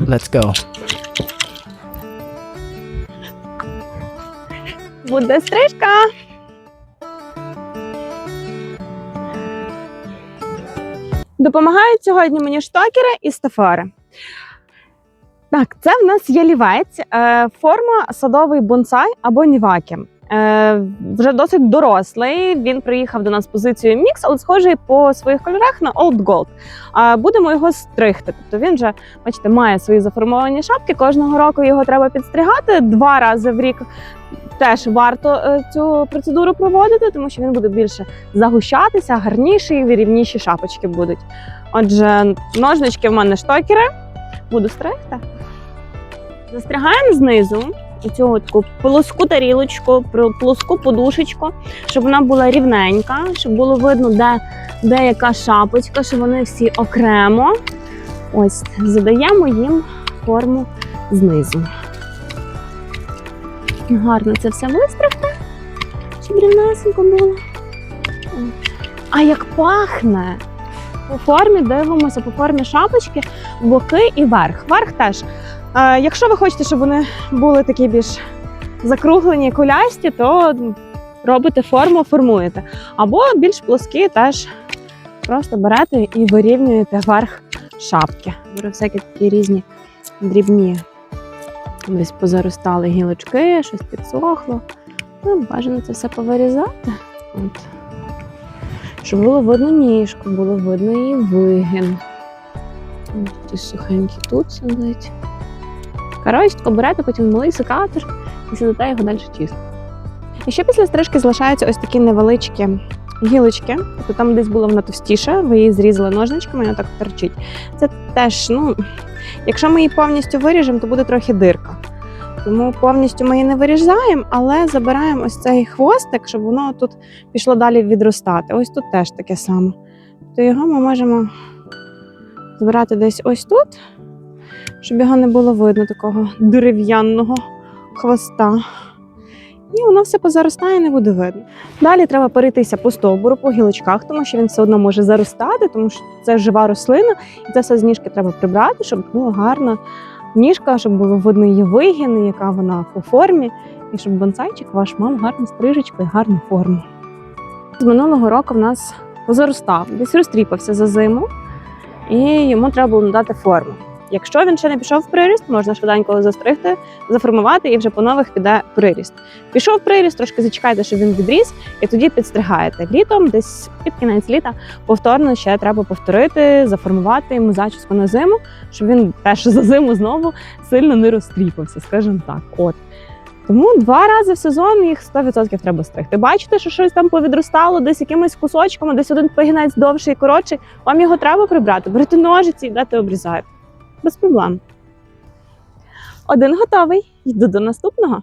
Let's go. Буде стрижка. Допомагають сьогодні мені штокери і стафари. Так, це в нас є лівець, е, форма садовий бонсай або нівакі. Е, вже досить дорослий. Він приїхав до нас з позицією мікс, але схожий по своїх кольорах на Old Gold. А будемо його стригти. Тобто він вже, бачите, має свої заформовані шапки. Кожного року його треба підстригати два рази в рік. Теж варто е, цю процедуру проводити, тому що він буде більше загущатися, гарніший, рівніші шапочки будуть. Отже, ножнички в мене штокери. Буду стригти. Застрягаємо знизу цю таку плоску тарілочку, плоску подушечку, щоб вона була рівненька, щоб було видно, де, де яка шапочка, щоб вони всі окремо. Ось задаємо їм форму знизу. Гарно це все вистригти, щоб рівнесенько було. А як пахне! По формі дивимося, по формі шапочки, боки і верх. Верх теж. Якщо ви хочете, щоб вони були такі більш закруглені, кулясті, то робите форму, формуєте. Або більш плоскі, теж просто берете і вирівнюєте верх шапки. Беру всякі такі різні дрібні. Десь позаростали гілочки, щось підсохло. Ну, бажано це все повирізати. От. Щоб було видно ніжку, було видно її вигин. Ось Ті сухенькі тут сидить. Коротше, тако берете потім малий секатор і сидите його далі чисто. І ще після стрижки залишаються ось такі невеличкі гілочки. Тобто там десь було вона товстіше, ви її зрізали ножничками, вона так торчить. Це теж, ну, якщо ми її повністю виріжемо, то буде трохи дирка. Тому повністю ми її не вирізаємо, але забираємо ось цей хвостик, щоб воно тут пішло далі відростати. Ось тут теж таке саме. То його ми можемо збирати десь ось тут, щоб його не було видно такого дерев'яного хвоста. І воно все позаростає, не буде видно. Далі треба перейтися по стовбуру, по гілочках, тому що він все одно може заростати, тому що це жива рослина, і це все з ніжки треба прибрати, щоб було гарно ніжка, щоб було видно її вигін, яка вона по формі, і щоб бонсайчик ваш мав гарну стрижечку і гарну форму. З минулого року в нас позаростав, десь розтріпався за зиму, і йому треба було надати форму. Якщо він ще не пішов в приріст, можна швиденько застригти, заформувати і вже по нових піде приріст. Пішов приріст, трошки зачекайте, щоб він відріс, і тоді підстригаєте. Літом, десь під кінець літа, повторно ще треба повторити, заформувати йому зачіску на зиму, щоб він теж за зиму знову сильно не розтріпався, скажімо так. От. Тому два рази в сезон їх 100% треба стригти. Бачите, що щось там повідростало, десь якимись кусочками, десь один пагінець довший і коротший. Вам його треба прибрати. Берете ножиці і дати обрізаєте. Без проблем. Один готовий. Йду до наступного.